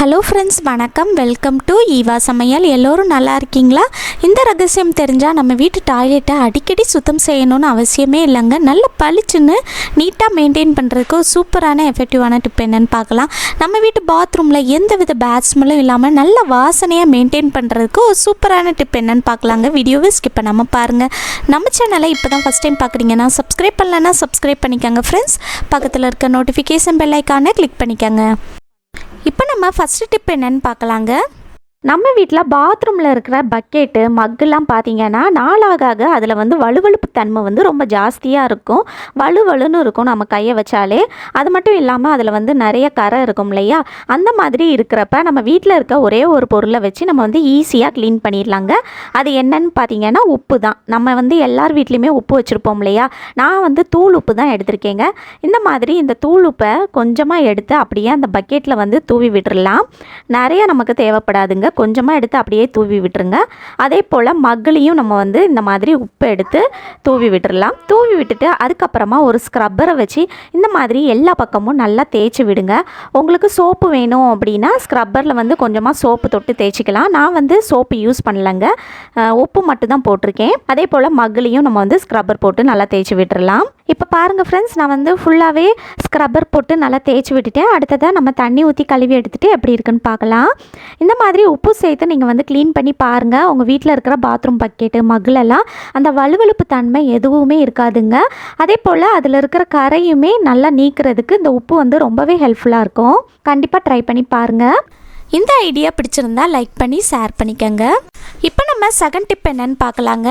Hello friends வணக்கம். Welcome to Eva சமையல் எல்லோரும் நல்லா இருக்கீங்களா? இந்த ரகசியம் தெரிஞ்சால் நம்ம வீட்டு டாய்லெட்டை அடிக்கடி சுத்தம் செய்யணும்னு அவசியமே இல்லைங்க. நல்ல பளிச்சுன்னு நீட்டாக மெயின்டைன் பண்ணுறதுக்கு சூப்பரான எஃபெக்டிவான டிப் என்னன்னு பார்க்கலாம். நம்ம வீட்டு பாத்ரூமில் எந்த வித பேட்ஸ்மெலும் இல்லாமல் நல்ல வாசனையாக மெயின்டைன் பண்ணுறதுக்கு ஒரு சூப்பரான டிப் என்னன்னு பார்க்கலாங்க. வீடியோவை ஸ்கிப் பண்ணாமல் பாருங்கள் நம்ம சேனலை இப்போ தான் ஃபஸ்ட் டைம் பார்க்குறீங்கன்னா சப்ஸ்கிரைப் பண்ணலன்னா சப்ஸ்கிரைப் பண்ணிக்கோங்க ஃப்ரெண்ட்ஸ் பக்கத்தில் இருக்க நோட்டிஃபிகேஷன் பெல் ஐக்கானை கிளிக் பண்ணிக்கோங்க. இப்போ நம்ம ஃபஸ்ட்டு டிப் என்னன்னு பார்க்கலாங்க. நம்ம வீட்டில் பாத்ரூமில் இருக்கிற பக்கெட்டு மக்கெல்லாம் பார்த்தீங்கன்னா நாளாக ஆக அதில் வந்து வலுவழுப்பு தன்மை வந்து ரொம்ப ஜாஸ்தியாக இருக்கும். வலுவலுன்னு இருக்கும் நம்ம கையை வச்சாலே. அது மட்டும் இல்லாமல் அதில் வந்து நிறைய கரை இருக்கும் இல்லையா? அந்த மாதிரி இருக்கிறப்ப நம்ம வீட்டில் இருக்க ஒரே ஒரு பொருளை வச்சு நம்ம வந்து ஈஸியாக க்ளீன் பண்ணிடலாங்க. அது என்னன்னு பார்த்தீங்கன்னா உப்பு தான் நம்ம வந்து எல்லார் வீட்லேயுமே உப்பு வச்சுருப்போம் இல்லையா? நான் வந்து தூள் உப்பு தான் எடுத்திருக்கேங்க. இந்த மாதிரி இந்த தூள் உப்பை கொஞ்சமாக எடுத்து அப்படியே அந்த பக்கெட்டில் வந்து தூவி விட்டுடலாம் நிறைய நமக்கு தேவைப்படாதுங்க. கொஞ்சமாக எடுத்து அப்படியே தூவி விட்டுருங்க. அதே போல் மக்குலையும் நம்ம வந்து இந்த மாதிரி உப்பு எடுத்து தூவி விட்டுடலாம் தூவி விட்டுட்டு அதுக்கப்புறமா ஒரு ஸ்க்ரப்பரை வச்சு இந்த மாதிரி எல்லா பக்கமும் நல்லா தேய்ச்சி விடுங்க. உங்களுக்கு சோப்பு வேணும் அப்படின்னா ஸ்க்ரப்பரில் வந்து கொஞ்சமாக சோப்பு தொட்டு தேய்ச்சிக்கலாம். நான் வந்து சோப்பு யூஸ் பண்ணலைங்க. உப்பு மட்டும் தான் போட்டிருக்கேன். அதே போல் மக்குலையும் நம்ம வந்து ஸ்க்ரப்பர் போட்டு நல்லா தேய்ச்சி விட்டுடலாம் இப்போ பாருங்கள் ஃப்ரெண்ட்ஸ் நான் வந்து ஃபுல்லாகவே ஸ்க்ரப்பர் போட்டு நல்லா தேய்ச்சி விட்டுட்டேன். அடுத்ததாக நம்ம தண்ணி ஊற்றி கழுவி எடுத்துகிட்டு எப்படி இருக்குன்னு பார்க்கலாம். இந்த மாதிரி உப்பு சேர்த்து நீங்கள் வந்து க்ளீன் பண்ணி பாருங்கள் உங்கள் வீட்டில் இருக்கிற பாத்ரூம் பக்கெட்டு மகளெல்லாம் அந்த வலுவழுப்பு தன்மை எதுவுமே இருக்காதுங்க. அதே போல் அதில் இருக்கிற கரையுமே நல்லா நீக்கிறதுக்கு இந்த உப்பு வந்து ரொம்பவே ஹெல்ப்ஃபுல்லாக இருக்கும். கண்டிப்பாக ட்ரை பண்ணி பாருங்கள் இந்த ஐடியா பிடிச்சிருந்தா லைக் பண்ணி ஷேர் பண்ணிக்கோங்க. இப்போ நம்ம செகண்ட் டிப் என்னன்னு பார்க்கலாங்க.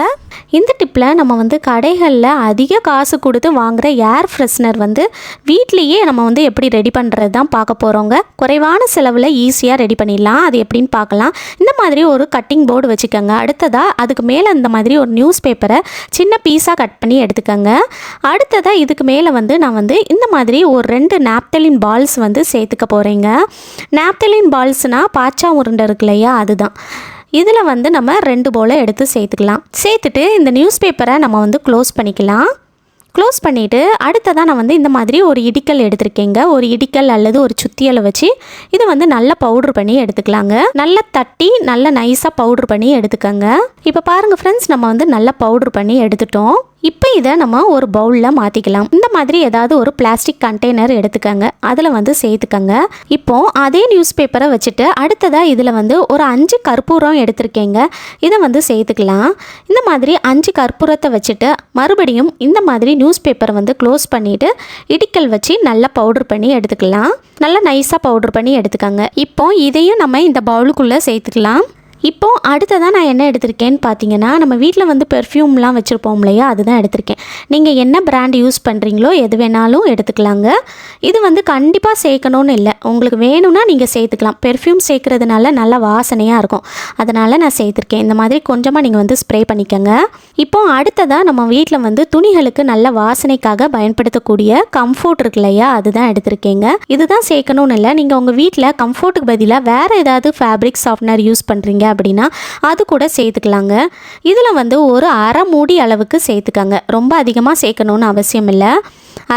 இந்த டிப்பில் நம்ம வந்து கடைகளில் அதிக காசு கொடுத்து வாங்குகிற ஏர் ஃப்ரெஷ்னர் வந்து வீட்லேயே நம்ம வந்து எப்படி ரெடி பண்ணுறது தான் பார்க்க போகிறோங்க குறைவான செலவில் ஈஸியாக ரெடி பண்ணிடலாம். அது எப்படின்னு பார்க்கலாம். இந்த மாதிரி ஒரு கட்டிங் போர்டு வச்சுக்கோங்க. அடுத்ததாக அதுக்கு மேலே இந்த மாதிரி ஒரு நியூஸ் பேப்பரை சின்ன பீஸாக கட் பண்ணி எடுத்துக்கோங்க. அடுத்ததாக இதுக்கு மேலே வந்து நான் வந்து இந்த மாதிரி ஒரு ரெண்டு நாப்தலின் பால்ஸ் வந்து சேர்த்துக்க போகிறேங்க நாப்தலின் பால்ஸ்னால் பாச்சா உருண்டை இருக்கு இல்லையா அதுதான். இதில் வந்து நம்ம ரெண்டு போல எடுத்து சேர்த்துக்கலாம். சேர்த்துட்டு இந்த நியூஸ் பேப்பரை நம்ம வந்து க்ளோஸ் பண்ணிக்கலாம். க்ளோஸ் பண்ணிவிட்டு அடுத்ததாக நான் வந்து இந்த மாதிரி ஒரு இடிக்கல் எடுத்திருக்கேங்க. ஒரு இடிக்கல் அல்லது ஒரு சுத்தியலை வச்சு இதை வந்து நல்லா பவுட்ரு பண்ணி எடுத்துக்கலாங்க. நல்லா தட்டி நல்லா நைஸாக பவுட்ரு பண்ணி எடுத்துக்கோங்க. இப்போ பாருங்கள் ஃப்ரெண்ட்ஸ் நம்ம வந்து நல்லா பவுட்ரு பண்ணி எடுத்துட்டோம். இப்போ இதை நம்ம ஒரு பவுலில் மாற்றிக்கலாம் இந்த மாதிரி ஏதாவது ஒரு பிளாஸ்டிக் கண்டெய்னர் எடுத்துக்கோங்க. அதில் வந்து சேர்த்துக்கோங்க. இப்போ அதே நியூஸ் பேப்பரை வச்சுட்டு அடுத்ததாக இதில் வந்து ஒரு அஞ்சு கற்பூரம் எடுத்திருக்கேங்க. இதை வந்து சேர்த்துக்கலாம். இந்த மாதிரி அஞ்சு கற்பூரத்தை வச்சுட்டு மறுபடியும் இந்த மாதிரி நியூஸ் பேப்பரை வந்து க்ளோஸ் பண்ணிவிட்டு இடிக்கல் வச்சு நல்லா பவுடர் பண்ணி எடுத்துக்கலாம். நல்லா நைஸாக பவுடர் பண்ணி எடுத்துக்கோங்க. இப்போ இதையும் நம்ம இந்த பவுலுக்குள்ளே சேர்த்துக்கலாம். இப்போ அடுத்ததாக நான் என்ன எடுத்திருக்கேன்னு பார்த்தீங்கன்னா நம்ம வீட்டில் வந்து பெர்ஃப்யூம்லாம் வச்சுருப்போம் இல்லையா? அதுதான் எடுத்திருக்கேன். நீங்கள் என்ன பிராண்ட் யூஸ் பண்ணுறீங்களோ எது வேணாலும் எடுத்துக்கலாங்க. இது வந்து கண்டிப்பாக சேர்க்கணும்னு இல்லை. உங்களுக்கு வேணும்னா நீங்கள் சேர்த்துக்கலாம். பெர்ஃப்யூம் சேர்க்குறதுனால நல்ல வாசனையாக இருக்கும். அதனால் நான் சேர்த்துருக்கேன். இந்த மாதிரி கொஞ்சமாக நீங்கள் வந்து ஸ்ப்ரே பண்ணிக்கோங்க. இப்போ அடுத்ததாக நம்ம வீட்டில் வந்து துணிகளுக்கு நல்ல வாசனைக்காக பயன்படுத்தக்கூடிய கம்ஃபோர்ட் இருக்கு இல்லையா? அதுதான் எடுத்திருக்கேங்க. இதுதான் சேர்க்கணும்னு இல்லை. நீங்கள் உங்கள் வீட்டில் கம்ஃபோர்ட்டுக்கு பதிலாக வேறு ஏதாவது ஃபேப்ரிக் சாஃப்ட்னர் யூஸ் பண்ணுறீங்க அப்படின்னா அது கூட சேர்த்துக்கலாங்க. இதில் வந்து ஒரு அரை மூடி அளவுக்கு சேர்த்துக்கங்க. ரொம்ப அதிகமாக சேர்க்கணுன்னு அவசியம் இல்லை.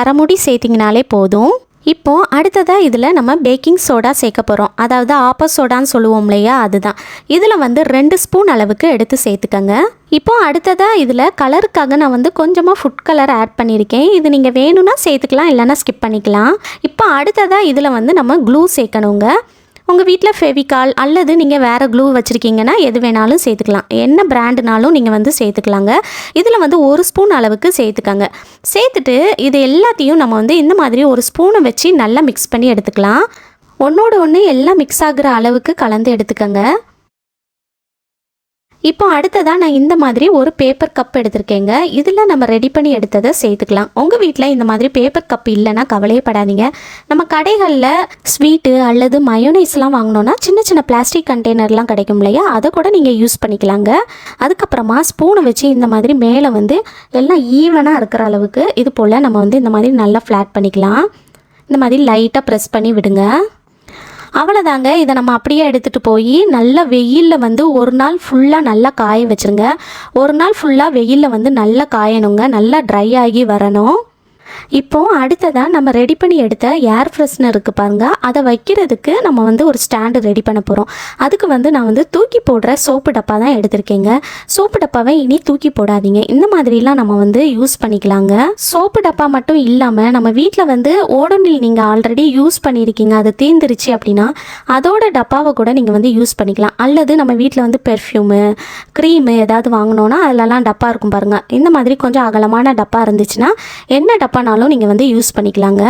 அரை மூடி சேர்த்திங்கனாலே போதும். இப்போது அடுத்ததாக இதில் நம்ம பேக்கிங் சோடா சேர்க்க போகிறோம் அதாவது ஆப்ப சோடான்னு சொல்லுவோம் இல்லையா? அதுதான். இதில் வந்து ரெண்டு ஸ்பூன் அளவுக்கு எடுத்து சேர்த்துக்கங்க. இப்போ அடுத்ததாக இதில் கலருக்காக நான் வந்து கொஞ்சமாக ஃபுட் கலர் ஆட் பண்ணியிருக்கேன். இது நீங்கள் வேணும்னா சேர்த்துக்கலாம் இல்லைன்னா ஸ்கிப் பண்ணிக்கலாம். இப்போ அடுத்ததாக இதில் வந்து நம்ம க்ளூ சேர்க்கணுங்க. உங்கள் வீட்டில் ஃபெவிகால் அல்லது நீங்கள் வேறு க்ளூ வச்சுருக்கீங்கன்னா எது வேணாலும் சேர்த்துக்கலாம். என்ன பிராண்டுனாலும் நீங்கள் வந்து சேர்த்துக்கலாங்க. இதில் வந்து ஒரு ஸ்பூன் அளவுக்கு சேர்த்துக்கங்க. சேர்த்துட்டு இது எல்லாத்தையும் நம்ம வந்து இந்த மாதிரி ஒரு ஸ்பூனை வச்சு நல்லா மிக்ஸ் பண்ணி எடுத்துக்கலாம். ஒன்றோட ஒன்று எல்லாம் மிக்ஸ் ஆகுற அளவுக்கு கலந்து எடுத்துக்கங்க. இப்போ அடுத்ததாக நான் இந்த மாதிரி ஒரு பேப்பர் கப் எடுத்திருக்கேங்க. இதில் நம்ம ரெடி பண்ணி எடுத்ததை சேர்த்துக்கலாம். உங்கள் வீட்டில் இந்த மாதிரி பேப்பர் கப் இல்லைன்னா கவலையே படாதீங்க நம்ம கடைகளில் ஸ்வீட்டு அல்லது மயோனைஸ்லாம் வாங்கினோன்னா சின்ன சின்ன பிளாஸ்டிக் கண்டெய்னர்லாம் கிடைக்கும் இல்லையா? அதை கூட நீங்கள் யூஸ் பண்ணிக்கலாங்க. அதுக்கப்புறமா ஸ்பூனை வச்சு இந்த மாதிரி மேலே வந்து எல்லாம் ஈவனாக இருக்கிற அளவுக்கு இது போல் நம்ம வந்து இந்த மாதிரி நல்லா ஃப்ளாட் பண்ணிக்கலாம். இந்த மாதிரி லைட்டாக ப்ரெஸ் பண்ணி விடுங்க. அவ்வளோதாங்க இதை நம்ம அப்படியே எடுத்துகிட்டு போய் நல்லா வெயிலில் வந்து ஒரு நாள் ஃபுல்லாக நல்லா காய வச்சுருங்க. ஒரு நாள் ஃபுல்லாக வெயிலில் வந்து நல்லா காயணுங்க. நல்லா ட்ரை ஆகி வரணும். இப்போது அடுத்ததாக நம்ம ரெடி பண்ணி எடுத்த ஏர் ஃப்ரெஷ்னர் இருக்குது பாருங்க. அதை வைக்கிறதுக்கு நம்ம வந்து ஒரு ஸ்டாண்டு ரெடி பண்ண போகிறோம் அதுக்கு வந்து நான் வந்து தூக்கி போடுற சோப்பு டப்பா தான் எடுத்திருக்கேங்க. சோப்பு டப்பாவை இனி தூக்கி போடாதீங்க. இந்த மாதிரிலாம் நம்ம வந்து யூஸ் பண்ணிக்கலாங்க. சோப்பு டப்பா மட்டும் இல்லாமல் நம்ம வீட்டில் வந்து ஓடோனில் நீங்கள் ஆல்ரெடி யூஸ் பண்ணியிருக்கீங்க அது தீர்ந்துருச்சு அப்படின்னா அதோட டப்பாவை கூட நீங்கள் வந்து யூஸ் பண்ணிக்கலாம். அல்லது நம்ம வீட்டில் வந்து பெர்ஃப்யூமு க்ரீமு ஏதாவது வாங்கினோன்னா அதிலலாம் டப்பா இருக்கும் பாருங்கள் இந்த மாதிரி கொஞ்சம் அகலமான டப்பா இருந்துச்சுன்னா என்ன டப்பா டப்பானாலும் நீங்கள் வந்து யூஸ் பண்ணிக்கலாங்க.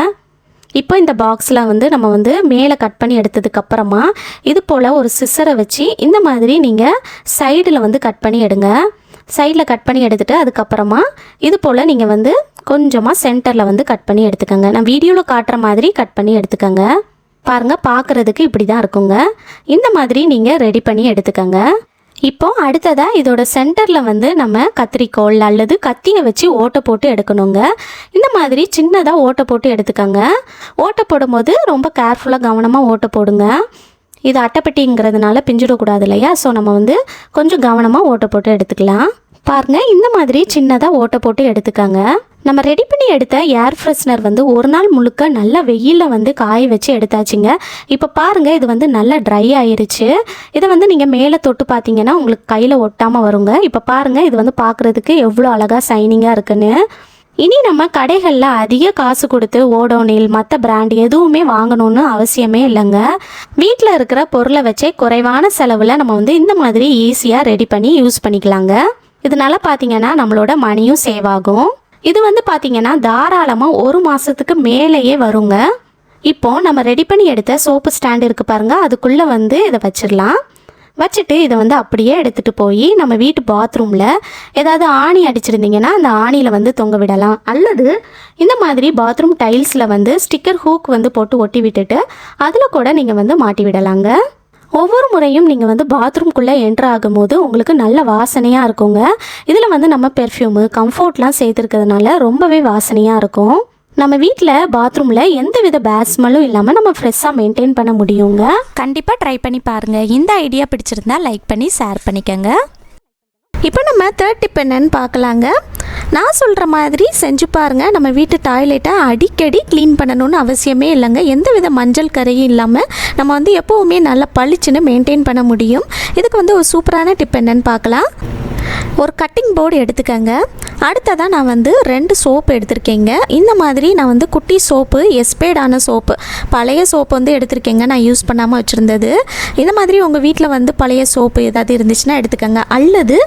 இப்போ இந்த பாக்ஸில் வந்து நம்ம வந்து மேலே கட் பண்ணி எடுத்ததுக்கப்புறமா இது போல் ஒரு சிசரை வச்சு இந்த மாதிரி நீங்கள் சைடில் வந்து கட் பண்ணி எடுங்க. சைடில் கட் பண்ணி எடுத்துட்டு அதுக்கப்புறமா இது போல் நீங்கள் வந்து கொஞ்சமாக சென்டரில் வந்து கட் பண்ணி எடுத்துக்கோங்க. நான் வீடியோவில் காட்டுற மாதிரி கட் பண்ணி எடுத்துக்கோங்க. பாருங்கள் பார்க்குறதுக்கு இப்படி தான் இருக்குங்க. இந்த மாதிரி நீங்கள் ரெடி பண்ணி எடுத்துக்கோங்க. இப்போ அடுத்ததாக இதோட சென்டரில் வந்து நம்ம கத்திரிக்கோல் அல்லது கத்தியை வச்சு ஓட்டை போட்டு எடுக்கணுங்க. இந்த மாதிரி சின்னதாக ஓட்டை போட்டு எடுத்துக்கோங்க. ஓட்டை போடும்போது ரொம்ப கேர்ஃபுல்லாக கவனமாக ஓட்டை போடுங்க. இது அட்டைப்பெட்டிங்கிறதுனால பிஞ்சிடக்கூடாது இல்லையா? ஸோ நம்ம வந்து கொஞ்சம் கவனமாக ஓட்டை போட்டு எடுத்துக்கலாம். பாருங்க இந்த மாதிரி சின்னதாக ஓட்டை போட்டு எடுத்துக்கோங்க. நம்ம ரெடி பண்ணி எடுத்த ஏர் ஃப்ரெஷ்னர் வந்து ஒரு நாள் முழுக்க நல்லா வெயிலில் வந்து காய வச்சு எடுத்தாச்சுங்க. இப்போ பாருங்கள் இது வந்து நல்லா ட்ரை ஆயிருச்சு. இதை வந்து நீங்கள் மேலே தொட்டு பார்த்தீங்கன்னா உங்களுக்கு கையில் ஒட்டாமல் வருங்க. இப்போ பாருங்கள் இது வந்து பார்க்குறதுக்கு எவ்வளோ அழகாக சைனிங்காக இருக்குன்னு. இனி நம்ம கடைகளில் அதிக காசு கொடுத்து ஓடோனில் மற்ற பிராண்ட் எதுவுமே வாங்கணும்னு அவசியமே இல்லைங்க. வீட்டில் இருக்கிற பொருளை வச்சே குறைவான செலவில் நம்ம வந்து இந்த மாதிரி ஈஸியாக ரெடி பண்ணி யூஸ் பண்ணிக்கலாங்க. இதனால பார்த்தீங்கன்னா நம்மளோட மணியும் சேவ் ஆகும். இது வந்து பார்த்தீங்கன்னா தாராளமாக ஒரு மாதத்துக்கு மேலேயே வருங்க. இப்போ நம்ம ரெடி பண்ணி எடுத்த சோப்பு ஸ்டாண்ட் இருக்குது பாருங்கள் அதுக்குள்ளே வந்து இதை வச்சிடலாம். வச்சுட்டு இதை வந்து அப்படியே எடுத்துகிட்டு போய் நம்ம வீட்டு பாத்ரூமில் ஏதாவது ஆணி அடிச்சிருந்தீங்கன்னா அந்த ஆணியில் வந்து தொங்க விடலாம். அல்லது இந்த மாதிரி பாத்ரூம் டைல்ஸில் வந்து ஸ்டிக்கர் ஹூக் வந்து போட்டு ஒட்டி விட்டுட்டு அதில் கூட நீங்கள் வந்து மாட்டி விடலாங்க. ஒவ்வொரு முறையும் நீங்கள் வந்து பாத்ரூம்குள்ளே என்ட்ரு ஆகும்போது உங்களுக்கு நல்ல வாசனையாக இருக்குங்க. இதில் வந்து நம்ம பெர்ஃப்யூமு கம்ஃபோர்ட்லாம் சேர்த்துருக்கிறதுனால ரொம்பவே வாசனையாக இருக்கும். நம்ம வீட்டில் பாத்ரூமில் எந்த வித பேட் ஸ்மெல்லும் இல்லாமல் நம்ம ஃப்ரெஷ்ஷாக மெயின்டைன் பண்ண முடியுங்க? கண்டிப்பாக ட்ரை பண்ணி பாருங்கள் இந்த ஐடியா பிடிச்சிருந்தா லைக் பண்ணி ஷேர் பண்ணிக்கோங்க. இப்போ நம்ம தேர்ட் டிப் என்னன்னு பார்க்கலாங்க. நான் சொல்கிற மாதிரி செஞ்சு பாருங்க. நம்ம வீட்டு டாய்லெட்டை அடிக்கடி க்ளீன் பண்ணணும்னு அவசியமே இல்லைங்க. எந்த வித மஞ்சள் கரையும் இல்லாமல் நம்ம வந்து எப்போவுமே நல்லா பளிச்சுன்னு மெயின்டைன் பண்ண முடியும். இதுக்கு வந்து ஒரு சூப்பரான டிப் என்னன்னு பார்க்கலாம். ஒரு கட்டிங் போர்டு எடுத்துக்கங்க. அடுத்ததாக நான் வந்து ரெண்டு சோப்பு எடுத்திருக்கேங்க. இந்த மாதிரி நான் வந்து குட்டி சோப்பு எஸ்பேடான சோப்பு பழைய சோப்பு வந்து எடுத்திருக்கேங்க. நான் யூஸ் பண்ணாமல் வச்சுருந்தது. இந்த மாதிரி உங்கள் வீட்டில் வந்து பழைய சோப்பு ஏதாவது இருந்துச்சுன்னா எடுத்துக்கோங்க. அல்லது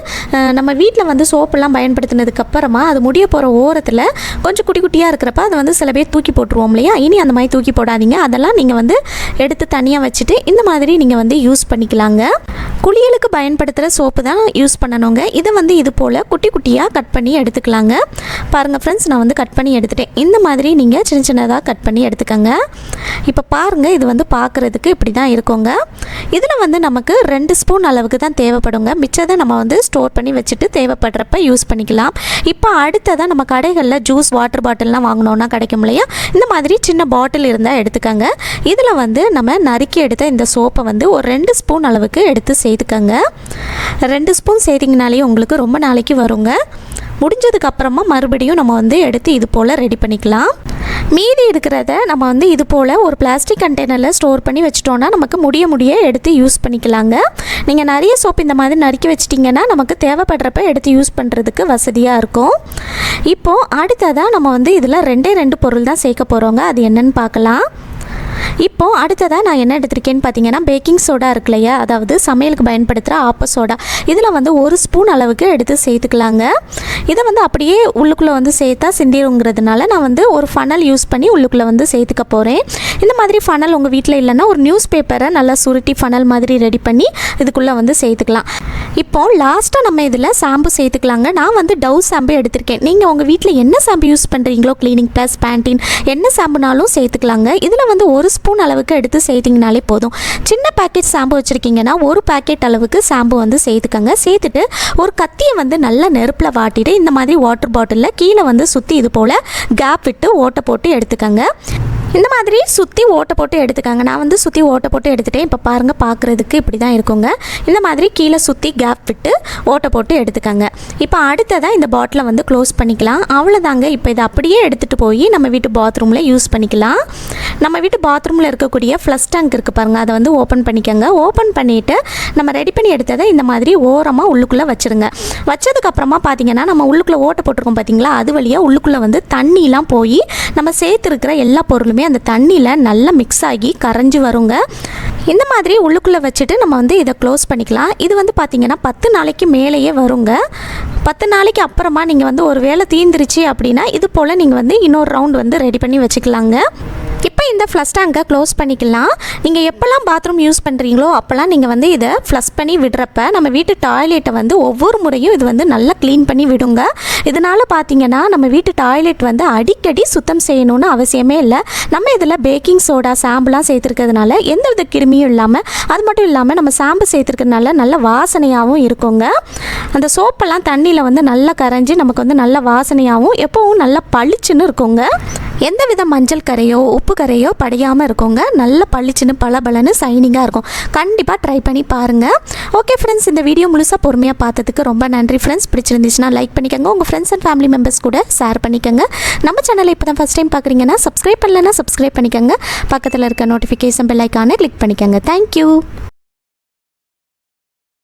நம்ம வீட்டில் வந்து சோப்பெல்லாம் பயன்படுத்தினதுக்கப்புறமா அது முடிய போகிற ஓரத்தில் கொஞ்சம் குட்டி குட்டியாக இருக்கிறப்ப அதை வந்து சில பேர் தூக்கி போட்டுருவோம் இல்லையா? இனி அந்த மாதிரி தூக்கி போடாதீங்க. அதெல்லாம் நீங்கள் வந்து எடுத்து தனியாக வச்சுட்டு இந்த மாதிரி நீங்கள் வந்து யூஸ் பண்ணிக்கலாங்க. குளியலுக்கு பயன்படுத்துகிற சோப்பு தான் யூஸ் பண்ணணுங்க. இதை வந்து இது போல் குட்டி குட்டியாக கட் பண்ணி எடுத்துக்கலாங்க. பாருங்கள் ஃப்ரெண்ட்ஸ் நான் வந்து கட் பண்ணி எடுத்துட்டேன். இந்த மாதிரி நீங்கள் சின்ன சின்னதாக கட் பண்ணி எடுத்துக்கோங்க. இப்போ பாருங்கள் இது வந்து பார்க்குறதுக்கு இப்படி தான் இருக்குங்க. இதில் வந்து நமக்கு ரெண்டு ஸ்பூன் அளவுக்கு தான் தேவைப்படுங்க. மிச்சத்தை நம்ம வந்து ஸ்டோர் பண்ணி வச்சுட்டு தேவைப்படுறப்ப யூஸ் பண்ணிக்கலாம். இப்போ அடுத்ததாக நம்ம கடைகளில் ஜூஸ் வாட்டர் பாட்டில்லாம் வாங்கினோன்னா கிடைக்கும் இல்லையா? இந்த மாதிரி சின்ன பாட்டில் இருந்தால் எடுத்துக்கோங்க. இதில் வந்து நம்ம நறுக்கி எடுத்த இந்த சோப்பை வந்து ஒரு ரெண்டு ஸ்பூன் அளவுக்கு எடுத்து சேர்த்துக்கோங்க. ரெண்டு ஸ்பூன் செய்திங்கனாலே வேலையும் உங்களுக்கு ரொம்ப நாளைக்கு வருங்க. முடிஞ்சதுக்கப்புறமா மறுபடியும் நம்ம வந்து எடுத்து இது போல் ரெடி பண்ணிக்கலாம். மீதி இருக்கிறத நம்ம வந்து இது போல் ஒரு பிளாஸ்டிக் கண்டெய்னரில் ஸ்டோர் பண்ணி வச்சிட்டோன்னா நமக்கு முடிய முடிய எடுத்து யூஸ் பண்ணிக்கலாங்க. நீங்கள் நிறைய சோப் இந்த மாதிரி நறுக்கி வச்சிட்டிங்கன்னா நமக்கு தேவைப்படுறப்ப எடுத்து யூஸ் பண்ணுறதுக்கு வசதியாக இருக்கும். இப்போது அடுத்ததாக நம்ம வந்து இதில் ரெண்டே ரெண்டு பொருள் தான் சேர்க்க போகிறோங்க அது என்னன்னு பார்க்கலாம். இப்போ அடுத்ததாக நான் என்ன எடுத்திருக்கேன்னு பார்த்தீங்கன்னா பேக்கிங் சோடா இருக்கு இல்லையா? அதாவது சமையலுக்கு பயன்படுத்துகிற ஆப்ப சோடா இதில் வந்து ஒரு ஸ்பூன் அளவுக்கு எடுத்து சேர்த்துக்கலாங்க. இதை வந்து அப்படியே உள்ளுக்குள்ளே வந்து சேர்த்தா சிந்திருங்கிறதுனால நான் வந்து ஒரு ஃபனல் யூஸ் பண்ணி உள்ளுக்குள்ளே வந்து சேர்த்துக்க போகிறேன் இந்த மாதிரி ஃபனல் உங்கள் வீட்டில் இல்லைன்னா ஒரு நியூஸ் பேப்பரை நல்லா சுருட்டி ஃபனல் மாதிரி ரெடி பண்ணி இதுக்குள்ளே வந்து சேர்த்துக்கலாம். இப்போ லாஸ்ட்டாக நம்ம இதில் ஷாம்பு சேர்த்துக்கலாங்க. நான் வந்து டவ் ஷாம்பு எடுத்திருக்கேன். நீங்கள் உங்கள் வீட்டில் என்ன ஷாம்பு யூஸ் பண்ணுறீங்களோ? க்ளீனிங் ப்ளஸ் பேண்டீன் என்ன ஷாம்புனாலும் சேர்த்துக்கலாங்க. இதில் வந்து ஒரு ஸ்பூன் அளவுக்கு எடுத்து செய்திங்கனாலே போதும். சின்ன பேக்கெட் ஷாம்பு வச்சுருக்கீங்கன்னா ஒரு பேக்கெட் அளவுக்கு ஷாம்பு வந்து சேர்த்துக்கங்க. சேர்த்துட்டு ஒரு கத்தியை வந்து நல்லா நெருப்பில் வாட்டிட்டு இந்த மாதிரி வாட்டர் பாட்டிலில் கீழே வந்து சுற்றி இது போல் கேப் விட்டு ஓட்டை போட்டு எடுத்துக்கங்க. இந்த மாதிரி சுற்றி ஓட்டை போட்டு எடுத்துக்காங்க. நான் வந்து சுற்றி ஓட்டை போட்டு எடுத்துட்டேன். இப்போ பாருங்கள் பார்க்குறதுக்கு இப்படி தான் இருக்குங்க. இந்த மாதிரி கீழே சுற்றி கேப் விட்டு ஓட்டை போட்டு எடுத்துக்காங்க. இப்போ அடுத்ததாக இந்த பாட்டிலை வந்து க்ளோஸ் பண்ணிக்கலாம். அவ்வளோதாங்க இப்போ இதை அப்படியே எடுத்துகிட்டு போய் நம்ம வீட்டு பாத்ரூமில் யூஸ் பண்ணிக்கலாம். நம்ம வீட்டு பாத்ரூமில் இருக்கக்கூடிய ஃப்ளஷ் டேங்க் இருக்குது பாருங்கள் அதை வந்து ஓப்பன் பண்ணிக்கோங்க. ஓப்பன் பண்ணிவிட்டு நம்ம ரெடி பண்ணி எடுத்ததை இந்த மாதிரி ஓரமாக உள்ளுக்குள்ளே வச்சுருங்க. வச்சதுக்கப்புறமா பார்த்தீங்கன்னா நம்ம உள்ளுக்குள்ளே ஓட்டை போட்டிருக்கோம் பார்த்தீங்களா அது வழியாக உள்ளுக்குள்ளே வந்து தண்ணிலாம் போய் நம்ம சேர்த்துருக்கிற எல்லா பொருளுமே அந்த தண்ணியில் நல்லா மிக்ஸ் ஆகி கரைஞ்சி வருங்க. இந்த மாதிரி உள்ளுக்குள்ளே வச்சுட்டு நம்ம வந்து இதை க்ளோஸ் பண்ணிக்கலாம். இது வந்து பார்த்திங்கன்னா பத்து நாளைக்கு மேலேயே வருங்க. பத்து நாளைக்கு அப்புறமா நீங்கள் வந்து ஒரு வேளை தீந்துருச்சு அப்படின்னா இது போல் நீங்கள் வந்து இன்னொரு ரவுண்ட் வந்து ரெடி பண்ணி வச்சுக்கலாங்க. இந்த ஃப்ளஷ் டேங்கை க்ளோஸ் பண்ணிக்கலாம். நீங்கள் எப்போல்லாம் பாத்ரூம் யூஸ் பண்ணுறீங்களோ அப்போல்லாம் நீங்கள் வந்து இதை ஃப்ளஷ் பண்ணி விடுறப்ப நம்ம வீட்டு டாய்லெட்டை வந்து ஒவ்வொரு முறையும் இது வந்து நல்லா க்ளீன் பண்ணி விடுங்க. இதனால் பார்த்தீங்கன்னா நம்ம வீட்டு டாய்லெட் வந்து அடிக்கடி சுத்தம் செய்யணும்னு அவசியமே இல்லை. நம்ம இதில் பேக்கிங் சோடா சாம்புலாம் சேர்த்துருக்கிறதுனால எந்த வித கிருமியும் இல்லாமல் அது மட்டும் இல்லாமல் நம்ம சாம்பு சேர்த்துருக்கிறதுனால நல்ல வாசனையாகவும் இருக்குங்க. அந்த சோப்பெல்லாம் தண்ணியில் வந்து நல்லா கரைஞ்சி நமக்கு வந்து நல்ல வாசனையாகவும் எப்போவும் நல்லா பளிச்சுன்னு இருக்குங்க. எந்த வித மஞ்சள் கரையோ உப்பு கரையோ படியாமல் இருக்குங்க. நல்ல பளிச்சுன்னு பளபளனு சைனிங்காக இருக்கும். கண்டிப்பாக ட்ரை பண்ணி பாருங்கள் ஓகே ஃப்ரெண்ட்ஸ் இந்த வீடியோ முழுசாக பொறுமையாக பார்த்ததுக்கு ரொம்ப நன்றி ஃப்ரெண்ட்ஸ் பிடிச்சிருந்துச்சுன்னா லைக் பண்ணிக்கோங்க. உங்கள் ஃப்ரெண்ட்ஸ் அண்ட் ஃபேமிலி மெம்பர்ஸ் கூட ஷேர் பண்ணிக்கோங்க. நம்ம சேனலை இப்போ தான் ஃபஸ்ட் டைம் பார்க்குறீங்கன்னா சப்ஸ்கிரைப் பண்ணலைன்னா சப்ஸ்கிரைப் பண்ணிக்கோங்க. பக்கத்தில் இருக்க நோட்டிஃபிகேஷன் பெல் ஐக்கானை கிளிக் பண்ணிக்கோங்க. Thank you